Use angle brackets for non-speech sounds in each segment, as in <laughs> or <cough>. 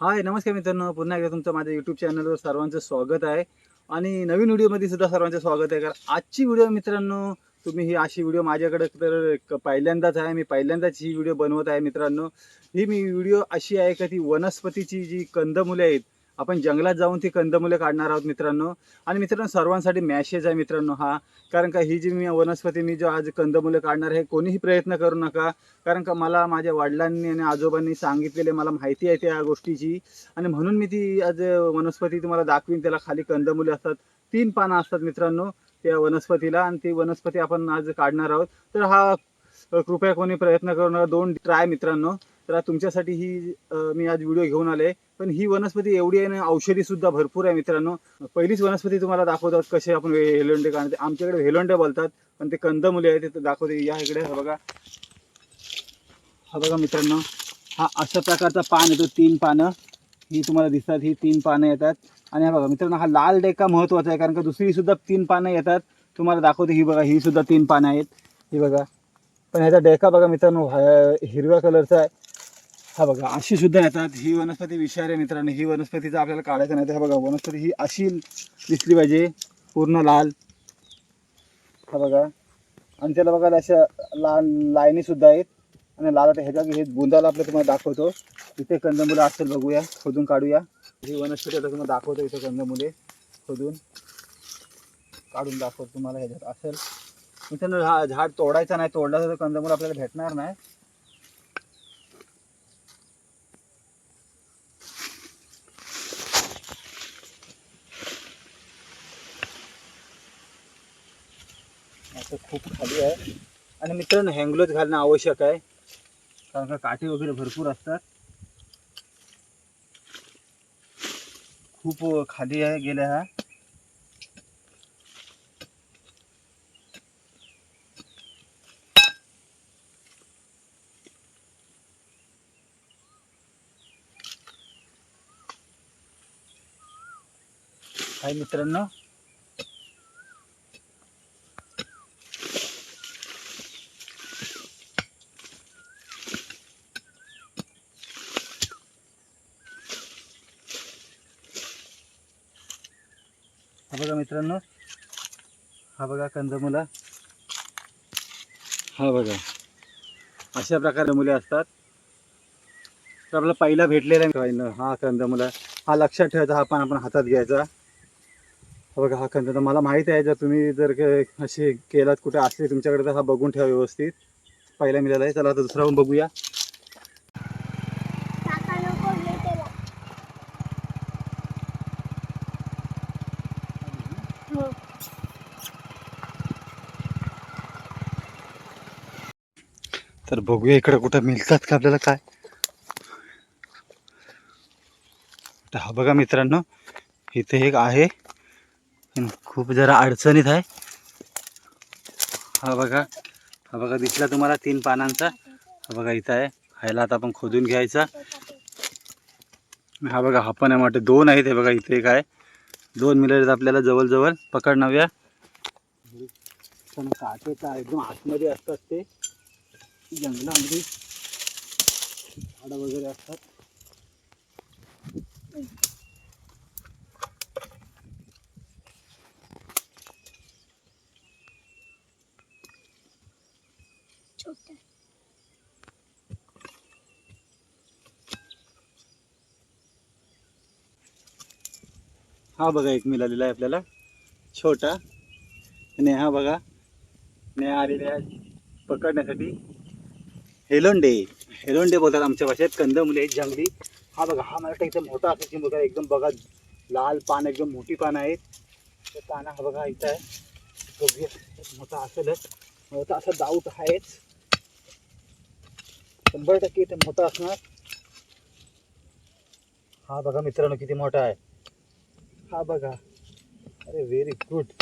हाय नमस्कार मित्रांनो. पुन्हा एकदा तुमचं माझ्या यूट्यूब चॅनलवर सर्वांचं स्वागत आहे. आणि नवीन व्हिडिओमध्ये सुद्धा सर्वांचं स्वागत आहे. कारण आजची व्हिडिओ मित्रांनो तुम्ही ही अशी व्हिडिओ माझ्याकडे तर पहिल्यांदाच आहे. मी पहिल्यांदाच ही व्हिडिओ बनवत आहे मित्रांनो. ही मी व्हिडिओ अशी आहे का ती वनस्पतीची जी कंदमुले आहेत आपण जंगलात जाऊन ती कंदमुले काढणार आहोत मित्रांनो. आणि मित्रांनो सर्वांसाठी मॅसेज आहे मित्रांनो हा. कारण का ही जी मी वनस्पती मी जो आज कंदमुले काढणार आहे कोणीही प्रयत्न करू नका. कारण का मला माझ्या वडिलांनी आणि आजोबांनी सांगितलेले मला माहिती आहे त्या गोष्टीची. आणि म्हणून मी ती आज वनस्पती तुम्हाला दाखवीन त्याला खाली कंदमुले असतात तीन पानं असतात मित्रांनो त्या वनस्पतीला. आणि ती वनस्पती आपण आज काढणार आहोत. तर हा कृपया कोणी प्रयत्न करू नका. दोन ट्राय मित्रांनो. तर तुमच्यासाठी ही मी आज व्हिडिओ घेऊन आले पण ही वनस्पती एवढी आहे ना औषधी सुद्धा भरपूर आहे मित्रांनो. पहिलीच वनस्पती तुम्हाला दाखवतात कसे आपण हेलोंडे काढते आमच्याकडे हेलोंडे बोलतात पण ते कंदमुले आहेत ते दाखवते. या इकडे हा बघा. हा बघा मित्रांनो. हा अशा प्रकारचा पान येतो तीन पानं. ही तुम्हाला दिसतात ही तीन पानं येतात. आणि हा बघा मित्रांनो हा लाल डेका महत्त्वाचा आहे कारण का दुसरी सुद्धा तीन पानं येतात. तुम्हाला दाखवते ही बघा ही सुद्धा तीन पानं आहेत. ही बघा. पण ह्याचा डेका बघा मित्रांनो हिरव्या कलरचा आहे. हा बघा अशी सुद्धा येतात. ही वनस्पती विषारी आहे मित्रांनो. ही वनस्पतीचा आपल्याला काढायचं नाही तर हा बघा वनस्पती ही अशी दिसली पाहिजे पूर्ण लाल. हा बघा. आणि त्याला बघा अशा लाल लाईनी सुद्धा आहेत. आणि लाल आता ह्याच्या हे बुंदाला आपलं तुम्हाला दाखवतो. इथे कंदमुलं असेल बघूया खोदून काढूया. ही वनस्पती आता तुम्हाला दाखवतो इथे कंदमुले खोदून. काढून दाखवतो तुम्हाला ह्याच्यात असेल. मित्रांनो हा झाड तोडायचा नाही तोडला तर कंदमूळ आपल्याला भेटणार नाही. असं खूप खाली आहे. आणि मित्रांनो हँगलोज घालणं आवश्यक आहे. कारण का काटे वगैरे भरपूर असतात. खूप खाली आहे गेल्या हा हाय मित्रांनो हा बघा मित्रांनो हा बघा कंदमुला हा बघा. अशा प्रकारे मुले असतात. तर आपल्याला पहिला भेटलेला आहे हा कंदमुला हा लक्षात ठेवायचा हा पण आपण हातात घ्यायचा. हा बघा हा कंद. मला माहिती आहे जर तुम्ही जर असे केलात कुठे असले तुमच्याकडे तर हा बघून ठेवा व्यवस्थित. पहिला मिळाला आहे चला आता दुसरा पण बघूया काका नको घे त्याला हो तर बघूया इकडे कुठं मिळतात का आपल्याला काय. हा बघा मित्रांनो इथे एक आहे. पण खूप जरा अडचणीत आहे. हा बघा हा बघा दिसला तुम्हाला तीन पानांचा. हा बघा इथं आहे. ह्याला आता आपण खोदून घ्यायचा. हा बघा हा पण आहे वाटतं दोन आहेत हे बघा इथे एक आहे. दोन मिळेल आपल्याला जवळजवळ. पकडणाव्या पण काटेचा एकदम आतमध्ये असतात ते. जंगलामध्ये झाडं वगैरे असतात. हा बघा एक मिळालेला आहे आपल्याला. छोटा. आणि हा बघा. ने आलेले आहे पकडण्यासाठी. हेलोंडे. हेलोंडे बोलतात आमच्या भाषेत. कंदमुले जंगली. हा बघा हा मला एकदम मोठा असायची बघा एकदम बघा लाल पान एकदम मोठी पानं आहेत ते पानं हा बघा इथं आहे. बघूया मोठा असेलच मोठा असा डाऊट आहेच. शंभर टक्के इथे मोठा असणार. हा बघा मित्रांनो किती मोठा आहे. हा बघा. अरे व्हेरी गुड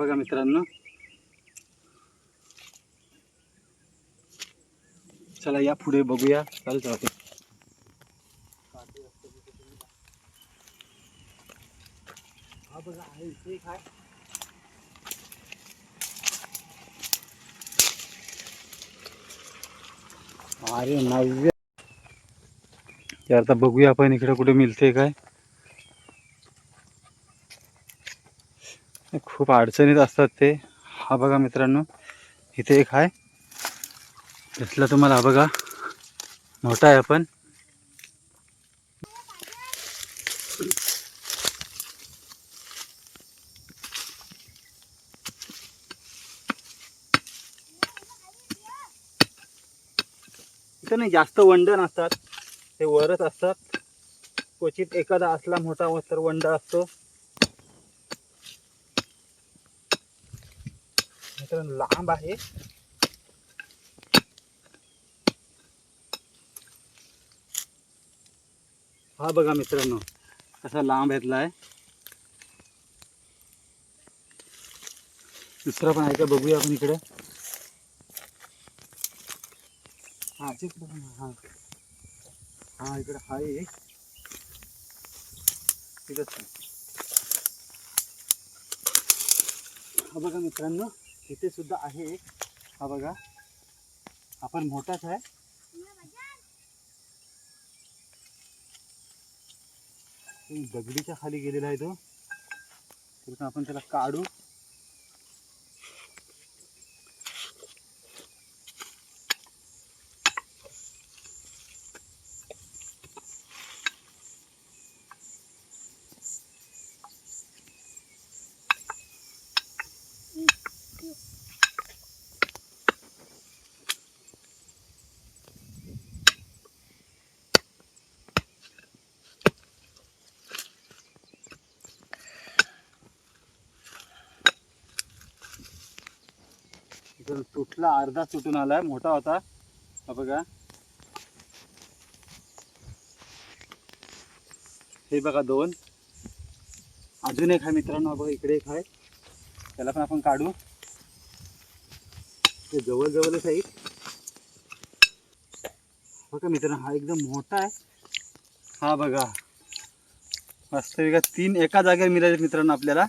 बघा मित्रांनो. चला, या पुढे बघूया. एक आहे अरे, नव्या. आता बघूया आपण इकडे कुठे मिळते काय. खूप अडचणीत असतात ते. हा बघा मित्रांनो इथे एक आहे दिसला तुम्हाला हा बघा. मोठा आहे आपण. इथं नाही जास्त वंड नसतात. ते वरच असतात. क्वचित एखादा असला मोठा तर वंड असतो. मित्रांनो लांब आहे. हा बघा मित्रांनो कसा लांब घेतला आहे दुसरा पण आहे का? बघूया आपण इकडे. हा तेच हा. हा इकडे हा एक. हा बघा मित्रांनो. इथे सुद्धा आहे. हा बघा. आपण पण मोठाच आहे. दगडीच्या खाली गेलेला आहे तो. आपण त्याला काढू. जर तुटला अर्धा तुटून आलाय मोठा होता. हा बघा. हे बघा दोन. अजून एक आहे मित्रांनो बघा इकडे एक आहे. त्याला पण आपण काढू. ते जवळ जवळच आहे. बघा मित्रांनो हा एकदम मोठा आहे. हा बघा. मस्त तीन एका जागेवर मिळाले मित्रांनो आपल्याला.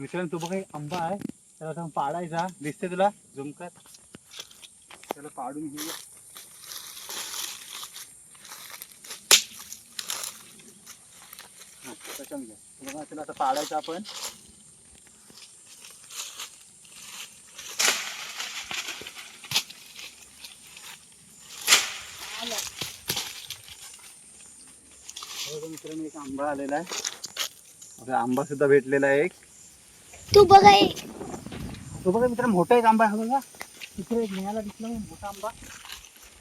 मित्रांनो तो बघा आंबा आहे. त्याला आता पाडायचा. दिसते तुला? झुमकर त्याला पाडून घेऊया. हा, बघा त्याला आता पाडायचा आपण. हे मित्रांनो एक आंबा आलेला आहे. आंबा सुद्धा भेटलेला आहे एक. तू बघा हे. तो बघा मित्र मोठा एक आंबा हा बघा. तिथे एक मिळाला दिसला मोठा आंबा.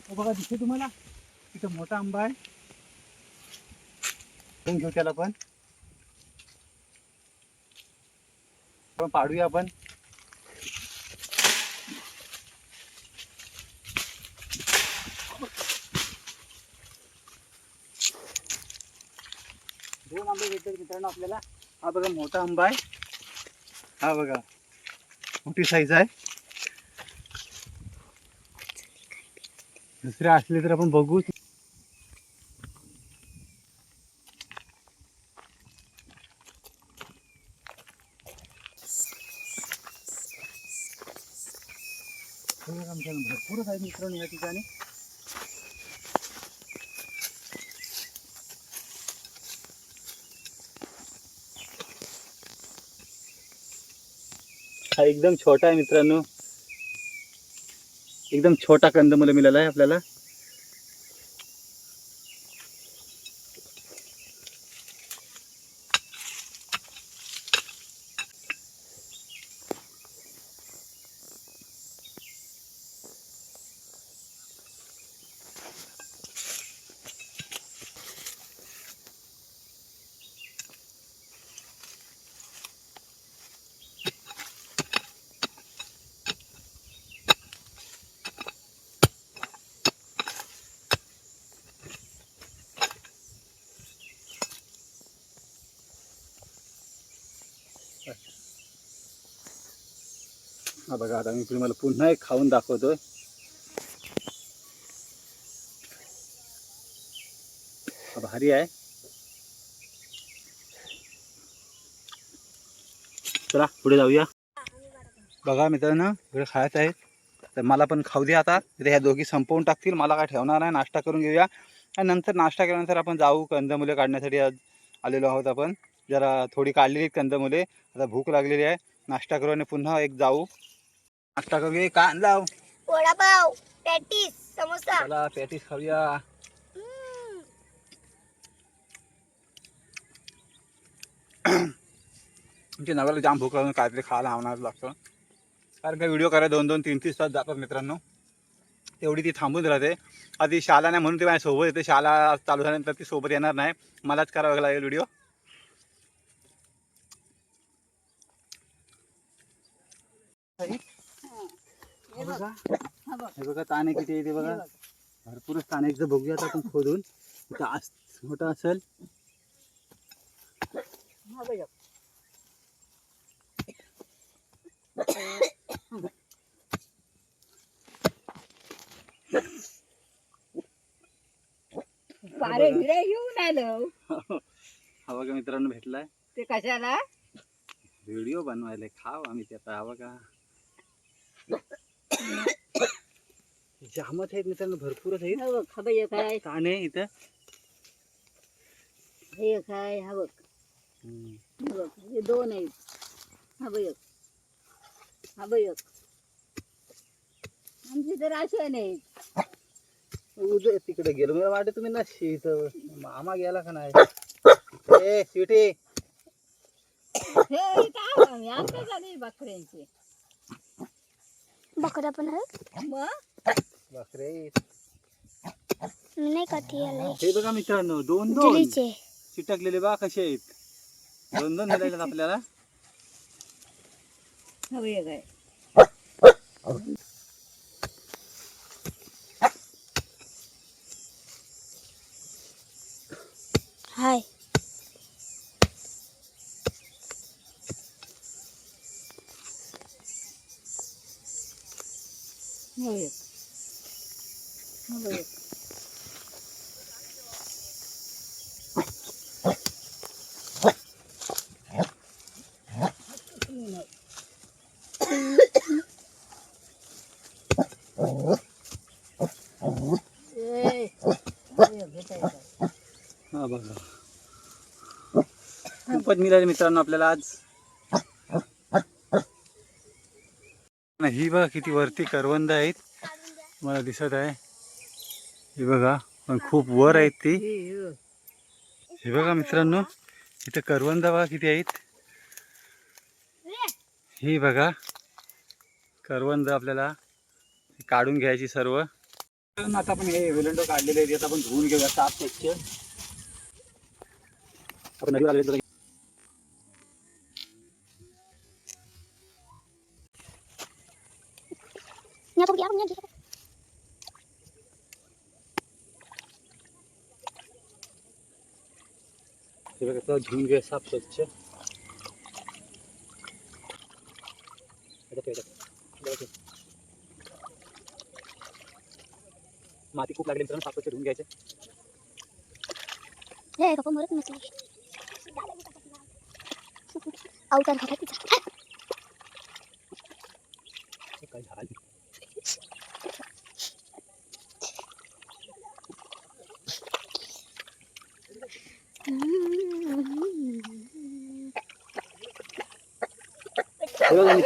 तो बघा दिसते तुम्हाला? तिथं मोठा आंबा आहे. पण घेऊ त्याला पण. आपण पाडूया आपण. दोन आंबे भेटतात मित्रांनो आपल्याला. हा बघा, मोठा आंबा आहे. हा बघा. मोठी साईज आहे. दुसरे असले तर आपण बघू. भरपूरच आहे मित्रांनो या ठिकाणी. हा एकदम छोटा आहे मित्रांनो. एकदम छोटा कंदमुलं मिळाला आहे आपल्याला. हा बघा आता मी तुम्हाला पुन्हा एक खाऊन दाखवतोय. भारी आहे. चला पुढे जाऊया. बघा मित्रांनो इकडे खायचं आहे. तर मला पण खाऊ दे आता. तिथे ह्या दोघी संपवून टाकतील. मला काय ठेवणार नाही. नाश्ता करून घेऊया. आणि नंतर नाश्ता केल्यानंतर आपण जाऊ कंदमुले काढण्यासाठी आज आलेलो आहोत आपण. जरा थोडी काढलेली कंदमुले. आता भूक लागलेली आहे. नाश्ता करू आणि पुन्हा एक जाऊ. नाश्ता करू का आणला वडापाव पॅटीस समोसा. चला पॅटीस खाऊया. हम्म. तुमच्या नव्याला जाम भूक लागून काहीतरी खायला आणावं लागतं. कारण का व्हिडिओ करायला दोन दोन तीन तीन तास जातात मित्रांनो. तेवढी ती थांबून राहते. आधी शाला नाही म्हणून ती माझ्या सोबत येते. शाला चालू झाल्यानंतर ती सोबत येणार नाही. मलाच करावं लागेल व्हिडिओ हे बघा. हे बघा. ताणे किती येते बघा. भरपूरच ताणे एकदा बघूया आता आपण खोदून. इथं आस मोठा असेल. पारे हिरे घेऊन आलो. हा बघा मित्रांनो भेटलाय. ते कशाला? व्हिडिओ बनवायला खाव आम्ही त्याचा हा बघा. जामच आहेत मित्रांनो भरपूरच आहेत. हा बघ हा बघ एक आहे. इथं. हे एक आहे हा बघ. हम्म. हे बघ हे दोन आहेत. हा बघ एक. हा बघ एक. आमची तर अशा नाहीत उजं तिकडे गेलो. मला वाटत तुम्ही ना इथं. मामा गेला का नाही? ए स्वीटी. हे इथं आहे आमच्या झाली बकऱ्यांची. बकरा पण आहे मग बापरे मी नाही का ती आले. हे बघा मित्रांनो दोन दोन जुलीचे चिटकलेले बा कसे आहेत. दोन दोन मिळाले आपल्याला हा बघ एक आहे हाय हा बघ एक हा बघ एक ए, हा बघ एक, घेता येतं. हा बघा खूपच मिळाले मित्रांनो आपल्याला आज. ही बघा किती वरती करवंद आहेत. मला दिसत आहे. ही बघा पण खूप वर आहेत ती. हे बघा मित्रांनो इथं करवंद बघा किती आहेत. ही बघा करवंद आपल्याला काढून घ्यायची सर्व. आता आपण हे वेलंडो काढलेले आहेत आता आपण धुवून घेऊया साफ स्वच्छ आपण हे बघा आता धुवून घेऊया साफ स्वच्छ याच्यात- याच्यात. याच्यात. माती खूप लागली मित्रांनो साफ स्वच्छ धुवून घ्यायचे. हे पप्पा मरत नसली अवतार झाला तिचा. काय झालं.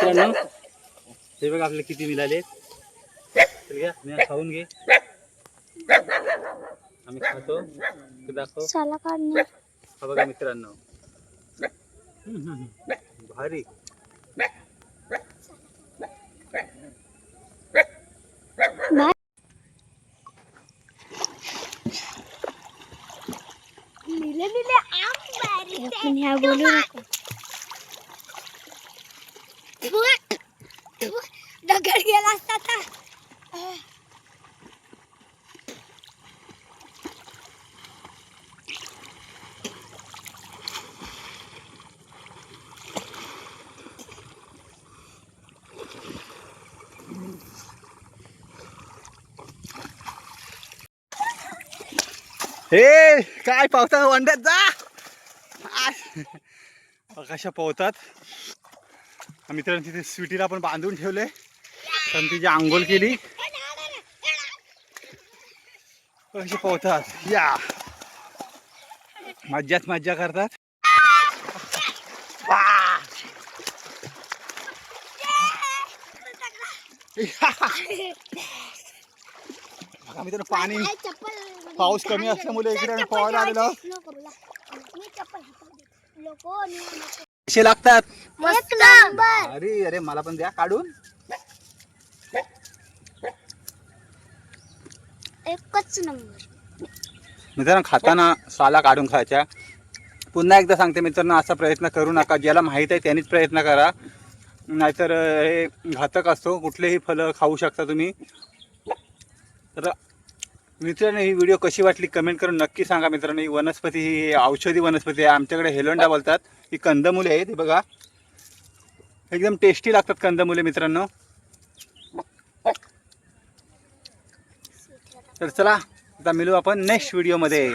मित्रांनो हे बघा आपल्याला किती मिळाले. मी खाऊन घे. आम्ही खातो. तू दाखव. हा बघा मित्रांनो. हम्म, हम्म, हम्म. भारी लिले लिले आपण ह्या बोलू नको दगड गेला असता तर हे काय पावतात वंड्यात जा. कशा पोहतात. मित्रांनो तिथे स्वीटीला पण बांधून ठेवले कारण तिची आंघोळ केली. कशी पोहतात. या. मज्जाच मज्जा करतात. <laughs> मित्रांनो पाणी चप्पल पाऊस कमी असल्यामुळे इकडे पोहायला आलेलो मी चप्पल नको कसे लागतात. एक नंबर. अरे अरे मला पण द्या काढून. एकच नंबर. मित्रांनो खाताना साला काढून खायच्या. पुन्हा एकदा सांगते मित्रांनो असा प्रयत्न करू नका. ज्याला माहीत आहे त्यांनीच प्रयत्न करा. नाहीतर हे घातक असतो. कुठलेही फळं खाऊ शकता तुम्ही. तर मित्रांनो ही व्हिडिओ कशी वाटली कमेंट करून नक्की सांगा मित्रांनो. ही वनस्पती ही औषधी वनस्पती आहे. आमच्याकडे हेलोंडा बोलतात. ही कंदमुले आहेत हे बघा. एकदम टेस्टी लागतात कंदमुले मित्रांनो. तर चला आता मिळू आपण नेक्स्ट व्हिडिओमध्ये